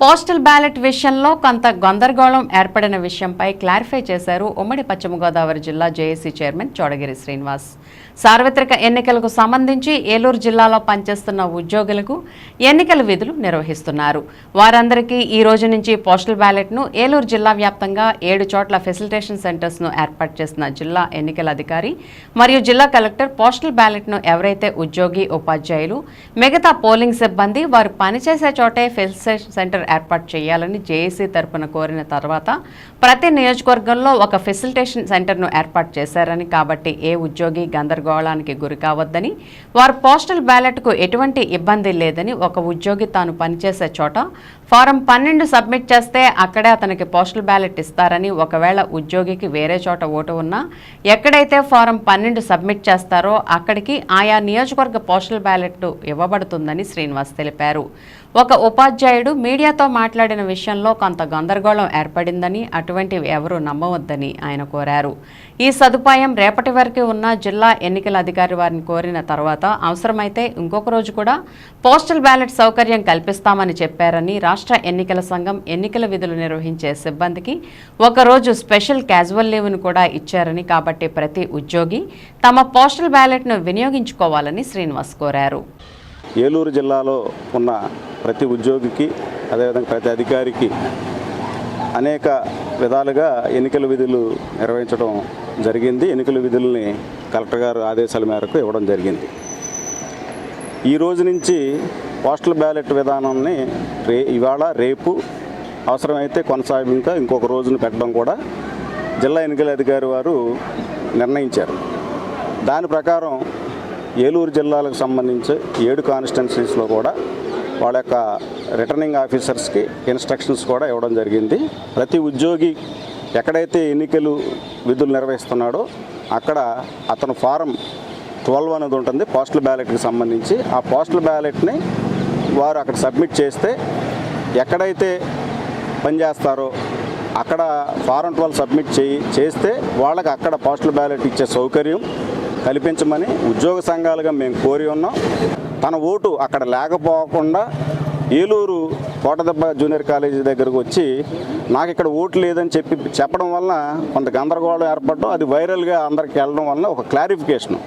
Postal ballot విషయంలో కొంత గందరగోళం ఏర్పడిన విషయంపై క్లారిఫై చేశారు ఉమ్మడి పశ్చిమ గోదావరి జిల్లా జేఏసీ చైర్మన్ చోడగిరి శ్రీనివాస్. సార్వత్రిక ఎన్నికలకు సంబంధించి ఏలూరు జిల్లాలో పనిచేస్తున్న ఉద్యోగులకు ఎన్నికల విధులు నిర్వహిస్తున్నారు. వారందరికీ ఈ రోజు నుంచి పోస్టల్ బ్యాలెట్ను ఏలూరు జిల్లా వ్యాప్తంగా ఏడు చోట్ల ఫెసిలిటేషన్ సెంటర్స్ను ఏర్పాటు చేసిన జిల్లా ఎన్నికల అధికారి మరియు జిల్లా కలెక్టర్ పోస్టల్ బ్యాలెట్ను ఎవరైతే ఉద్యోగి ఉపాధ్యాయులు మిగతా పోలింగ్ సిబ్బంది వారు పనిచేసే చోటే ఫెసిలిటేషన్ సెంటర్ ఏర్పాటు చేయాలని జేఏసీ తరపున కోరిన తర్వాత ప్రతి నియోజకవర్గంలో ఒక ఫెసిలిటేషన్ సెంటర్ను ఏర్పాటు చేశారని కాబట్టి ఏ ఉద్యోగి గందరగోళానికి గురి కావద్దని వారు పోస్టల్ బ్యాలెట్కు ఎటువంటి ఇబ్బంది లేదని ఒక ఉద్యోగి తాను పనిచేసే చోట ఫారం పన్నెండు సబ్మిట్ చేస్తే అక్కడే అతనికి పోస్టల్ బ్యాలెట్ ఇస్తారని ఒకవేళ ఉద్యోగికి వేరే చోట ఓటు ఉన్నా ఎక్కడైతే ఫారం పన్నెండు సబ్మిట్ చేస్తారో అక్కడికి ఆయా నియోజకవర్గ పోస్టల్ బ్యాలెట్ ఇవ్వబడుతుందని శ్రీనివాస్ తెలిపారు. ఒక ఉపాధ్యాయుడు మీడియాతో మాట్లాడిన విషయంలో కొంత గందరగోళం ఏర్పడిందని అటువంటివి ఎవరూ నమ్మవద్దని ఆయన కోరారు. ఈ సదుపాయం రేపటి వరకు ఉన్న జిల్లా ఎన్నికల అధికారి వారిని కోరిన తర్వాత అవసరమైతే ఇంకొక రోజు కూడా పోస్టల్ బ్యాలెట్ సౌకర్యం కల్పిస్తామని చెప్పారని రాష్ట్ర ఎన్నికల సంఘం ఎన్నికల విధులు నిర్వహించే సిబ్బందికి ఒకరోజు స్పెషల్ క్యాజువల్ లీవ్ను కూడా ఇచ్చారని కాబట్టి ప్రతి ఉద్యోగి తమ పోస్టల్ బ్యాలెట్ను వినియోగించుకోవాలని శ్రీనివాస్ కోరారు. ఏలూరు జిల్లాలో ఉన్న ప్రతి ఉద్యోగికి అదేవిధంగా ప్రతి అధికారికి అనేక విధాలుగా ఎన్నికల విధులు నిర్వహించడం జరిగింది. ఎన్నికల విధుల్ని కలెక్టర్ గారు ఆదేశాల మేరకు ఇవ్వడం జరిగింది. ఈ రోజు నుంచి పోస్టల్ బ్యాలెట్ విధానాన్ని రే ఇవాళ రేపు అవసరమైతే కొనసాగింకా ఇంకొక రోజును పెట్టడం కూడా జిల్లా ఎన్నికల అధికారి వారు నిర్ణయించారు. దాని ప్రకారం ఏలూరు జిల్లాలకు సంబంధించి ఏడు కాన్స్టిట్యున్సీస్లో కూడా వాళ్ళ యొక్క రిటర్నింగ్ ఆఫీసర్స్కి ఇన్స్ట్రక్షన్స్ కూడా ఇవ్వడం జరిగింది. ప్రతి ఉద్యోగి ఎక్కడైతే ఎన్నికలు విధులు నిర్వహిస్తున్నాడో అక్కడ అతను ఫారం ట్వెల్వ్ అనేది ఉంటుంది పోస్టల్ బ్యాలెట్కి సంబంధించి. ఆ పోస్టల్ బ్యాలెట్ని వారు అక్కడ సబ్మిట్ చేస్తే ఎక్కడైతే పనిచేస్తారో అక్కడ ఫారం ట్వెల్వ్ సబ్మిట్ చేయి చేస్తే వాళ్ళకి అక్కడ పోస్టల్ బ్యాలెట్ ఇచ్చే సౌకర్యం కల్పించమని ఉద్యోగ సంఘాలుగా మేము కోరి ఉన్నాం. తన ఓటు అక్కడ లేకపోకుండా ఏలూరు కోటదెబ్బ జూనియర్ కాలేజీ దగ్గరకు వచ్చి నాకు ఇక్కడ ఓటు లేదని చెప్పి చెప్పడం వలన కొంత గందరగోళం ఏర్పడడం అది వైరల్గా అందరికి వెళ్ళడం వలన ఒక క్లారిఫికేషన్.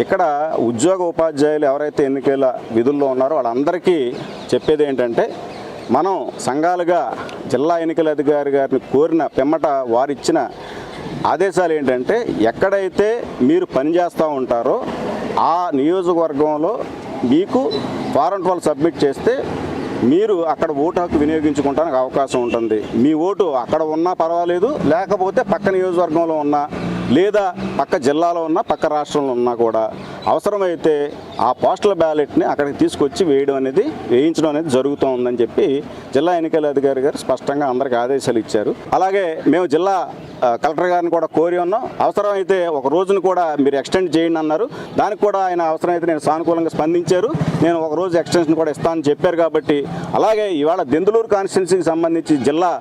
ఇక్కడ ఉద్యోగ ఉపాధ్యాయులు ఎవరైతే ఎన్నికల విధుల్లో ఉన్నారో వాళ్ళందరికీ చెప్పేది ఏంటంటే మనం సంఘాలుగా జిల్లా ఎన్నికల అధికారి గారిని కోరిన పిమ్మట వారిచ్చిన ఆదేశాలు ఏంటంటే ఎక్కడైతే మీరు పనిచేస్తూ ఉంటారో ఆ నియోజకవర్గంలో మీకు ఫారం ట్వెల్వ్ సబ్మిట్ చేస్తే మీరు అక్కడ ఓటు హక్కు వినియోగించుకోవడానికి అవకాశం ఉంటుంది. మీ ఓటు అక్కడ ఉన్నా పర్వాలేదు లేకపోతే పక్క నియోజకవర్గంలో ఉన్నా లేదా పక్క జిల్లాలో ఉన్నా పక్క రాష్ట్రంలో ఉన్నా కూడా అవసరమైతే ఆ పోస్టల్ బ్యాలెట్ని అక్కడికి తీసుకొచ్చి వేయడం అనేది వేయించడం అనేది జరుగుతూ ఉందని చెప్పి జిల్లా ఎన్నికల అధికారి గారు స్పష్టంగా అందరికి ఆదేశాలు ఇచ్చారు. అలాగే మేము జిల్లా కలెక్టర్ గారిని కూడా కోరి ఉన్నాం. అవసరమైతే ఒక రోజును కూడా మీరు ఎక్స్టెండ్ చేయండి అన్నారు. దానికి కూడా ఆయన అవసరమైతే నేను సానుకూలంగా స్పందించారు. నేను ఒక రోజు ఎక్స్టెన్షన్ కూడా ఇస్తానని చెప్పారు కాబట్టి అలాగే ఇవాళ దెందులూరు కాన్స్టిట్యున్సీకి సంబంధించి జిల్లా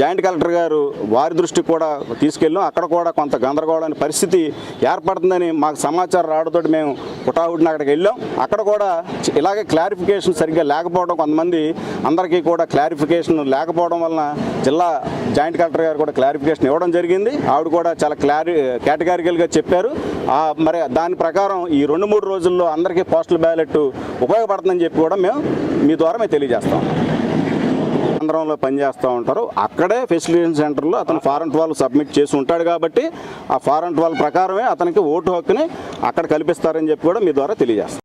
జాయింట్ కలెక్టర్ గారు వారి దృష్టికి కూడా తీసుకెళ్ళాం. అక్కడ కూడా కొంత గందరగోళాన్ని పరిస్థితి ఏర్పడుతుందని మాకు సమాచారం రావడంతో మేము పుటావుడిని అక్కడికి వెళ్ళాం. అక్కడ కూడా ఇలాగే క్లారిఫికేషన్ సరిగ్గా లేకపోవడం కొంతమంది అందరికీ కూడా క్లారిఫికేషన్ లేకపోవడం వలన జిల్లా జాయింట్ కలెక్టర్ గారు కూడా క్లారిఫికేషన్ ఇవ్వడం జరిగింది. ఆవిడ కూడా చాలా క్లారి కేటగారికల్గా చెప్పారు. మరి దాని ప్రకారం ఈ రెండు మూడు రోజుల్లో అందరికీ పోస్టల్ బ్యాలెట్ ఉపయోగపడుతుందని చెప్పి కూడా మేము మీ ద్వారా మేము తెలియజేస్తాం. కేంద్రంలో పనిచేస్తూ ఉంటారు. అక్కడే ఫెసిలిటేషన్ సెంటర్లో అతను ఫారెంట్ వాళ్ళు సబ్మిట్ చేసి ఉంటాడు కాబట్టి ఆ ఫారెంట్ వాళ్ళ ప్రకారమే అతనికి ఓటు హక్కుని అక్కడ కల్పిస్తారని చెప్పి కూడా మీ ద్వారా తెలియజేస్తాం.